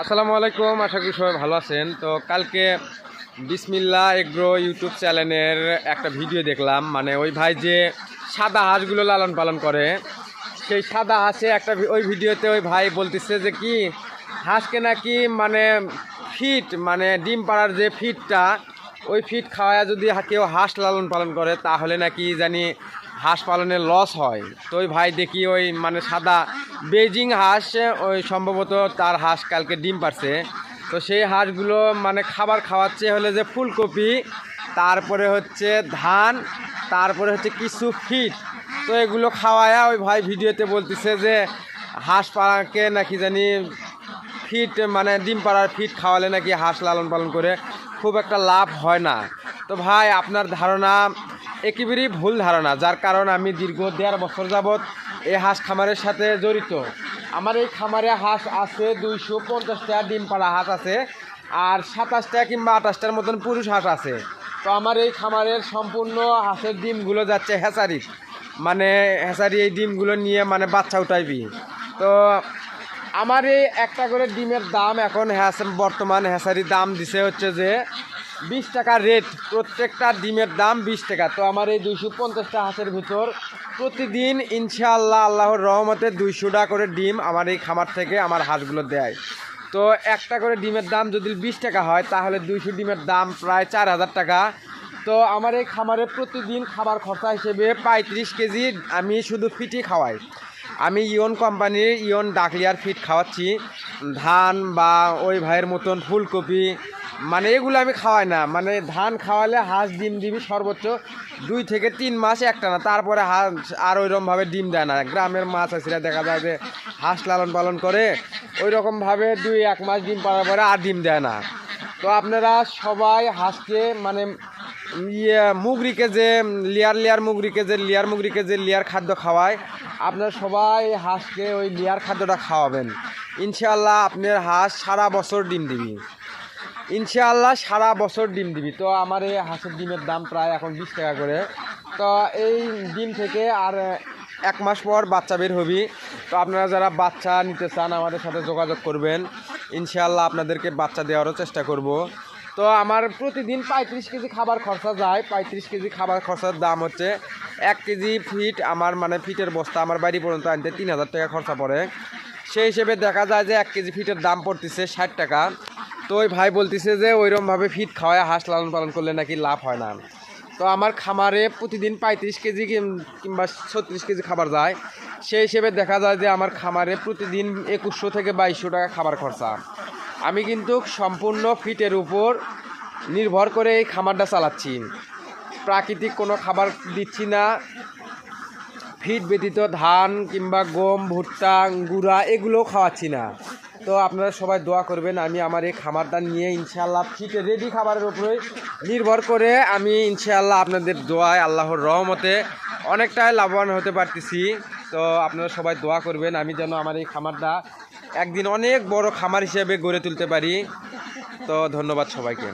আসসালামু আলাইকুম, আশা করি সবাই ভালো আছেন। তো কালকে বিসমিল্লা এগ্রো ইউটিউব চ্যানেলের একটা ভিডিও দেখলাম। মানে ওই ভাই যে সাদা হাঁসগুলো লালন পালন করে, সেই সাদা হাঁসে একটা ওই ভিডিওতে ওই ভাই বলতেছে যে কি, হাঁসকে নাকি মানে ফিট মানে ডিম পাড়ার যে ফিটটা, ওই ফিট খাওয়ায় যদি কেউ হাঁস লালন পালন করে, তাহলে নাকি জানি হাঁস পালনে লস হয়। তো ওই ভাই দেখি ওই মানে সাদা বেজিং হাঁস, ওই সম্ভবত তার হাঁস কালকে ডিম পারছে। তো সেই হাঁসগুলো মানে খাবার খাওয়াচ্ছে হলে যে ফুলকপি, তারপরে হচ্ছে ধান, তারপরে হচ্ছে কিছু ফিট তো এগুলো খাওয়ায়া ওই ভাই ভিডিওতে বলতেছে যে হাঁস পাড়াকে নাকি জানি ফিট মানে ডিম পাড়ার ফিট খাওয়ালে নাকি হাঁস লালন পালন করে খুব একটা লাভ হয় না। তো ভাই, আপনার ধারণা একেবারেই ভুল ধারণা, যার কারণ আমি দীর্ঘ দেড় বছর যাবৎ এই হাঁস খামারের সাথে জড়িত। আমার এই খামারে হাঁস আছে দুইশো পঞ্চাশটা ডিম পাড়া হাঁস আছে আর সাতাশটা কিংবা আঠাশটার মতন পুরুষ হাঁস আছে। তো আমার এই খামারের সম্পূর্ণ হাঁসের ডিমগুলো যাচ্ছে হ্যাচারি মানে হ্যাচারি এই ডিমগুলো নিয়ে মানে বাচ্চা উঠাইবি। তো আমার এই একটা করে ডিমের দাম এখন হ্যাস বর্তমান হ্যাসারির দাম দিছে হচ্ছে যে বিশ টাকা রেট, প্রত্যেকটা ডিমের দাম বিশ টাকা। তো আমার এই দুইশো পঞ্চাশটা হাঁসের ভিতর প্রতিদিন ইনশাআল্লাহ আল্লাহর রহমতে দুইশোটা করে ডিম আমার এই খামার থেকে আমার হাঁসগুলো দেয়। তো একটা করে ডিমের দাম যদি বিশ টাকা হয়, তাহলে দুইশো ডিমের দাম প্রায় চার হাজার টাকা। তো আমার এই খামারে প্রতিদিন খাবার খরচা হিসেবে পঁয়ত্রিশ কেজি আমি শুধু ফিটি খাওয়াই। আমি ইয়ন কোম্পানির ইয়ন ডাকলিয়ার ফিট খাওয়াচ্ছি। ধান বা ওই ভাইয়ের মতন ফুলকপি মানে এগুলো আমি খাওয়াই না। মানে ধান খাওয়ালে হাঁস ডিম দিবি সর্বোচ্চ দুই থেকে তিন মাস একটা না। তারপরে হাঁস আর ওইরকমভাবে ডিম দেয় না। গ্রামের মাছ আছে দেখা যায় যে হাঁস লালন পালন করে ওই রকমভাবে দুই এক মাস ডিম পাওয়ার পরে আর ডিম দেয় না। তো আপনারা সবাই হাঁসকে মানে ইয়ে মুগরিকে যে লেয়ার লেয়ার মুগরিকে যে লেয়ার মুগরিকে যে লেয়ার খাদ্য খাওয়ায়, আপনারা সবাই হাঁসকে ওই লেয়ার খাদ্যটা খাওয়াবেন। ইনশাল্লাহ আপনার হাঁস সারা বছর ডিম দিবি। ইনশাআল্লাহ সারা বছর ডিম দিবি। তো আমার এই হাঁসের ডিমের দাম প্রায় এখন বিশ টাকা করে। তো এই ডিম থেকে আর এক মাস পর বাচ্চা বের হবি। তো আপনারা যারা বাচ্চা নিতে চান, আমাদের সাথে যোগাযোগ করবেন। ইনশাআল্লাহ আপনাদেরকে বাচ্চা দেওয়ারও চেষ্টা করব। তো আমার প্রতিদিন পঁয়ত্রিশ কেজি খাবার খরচা যায়। পঁয়ত্রিশ কেজি খাবার খরচার দাম হচ্ছে এক কেজি ফিট। আমার মানে ফিটের বস্তা আমার বাড়ি পর্যন্ত আনতে তিন হাজার টাকা খরচা পড়ে। সেই হিসেবে দেখা যায় যে এক কেজি ফিটের দাম পড়তেছে ষাট টাকা। তো ওই ভাই বলতেছে যে ওইরকমভাবে ফিট খাওয়ায় হাঁস লালন পালন করলে নাকি লাভ হয় না। তো আমার খামারে প্রতিদিন পঁয়ত্রিশ কেজি কিংবা ছত্রিশ কেজি খাবার যায়। সেই হিসেবে দেখা যায় যে আমার খামারে প্রতিদিন একুশশো থেকে বাইশশো টাকা খাবার খরচা। আমি কিন্তু সম্পূর্ণ ফিটের উপর নির্ভর করে এই খামারটা চালাচ্ছি। প্রাকৃতিক কোনো খাবার দিচ্ছি না। ফিট ব্যতীত ধান কিংবা গম, ভুট্টা গুঁড়া এগুলোও খাওয়াচ্ছি না। তো আপনারা সবাই দোয়া করবেন, আমি আমার এই খামারটা নিয়ে ইনশাআল্লাহ ঠিক রেডি খাবারের উপরে নির্ভর করে আমি ইনশাআল্লাহ আপনাদের দোয়ায় আল্লাহর রহমতে অনেকটাই লাভবান হতে পারতেছি। তো আপনারা সবাই দোয়া করবেন, আমি যেন আমার এই খামারটা একদিন অনেক বড় খামার হিসেবে গড়ে তুলতে পারি। তো ধন্যবাদ সবাইকে।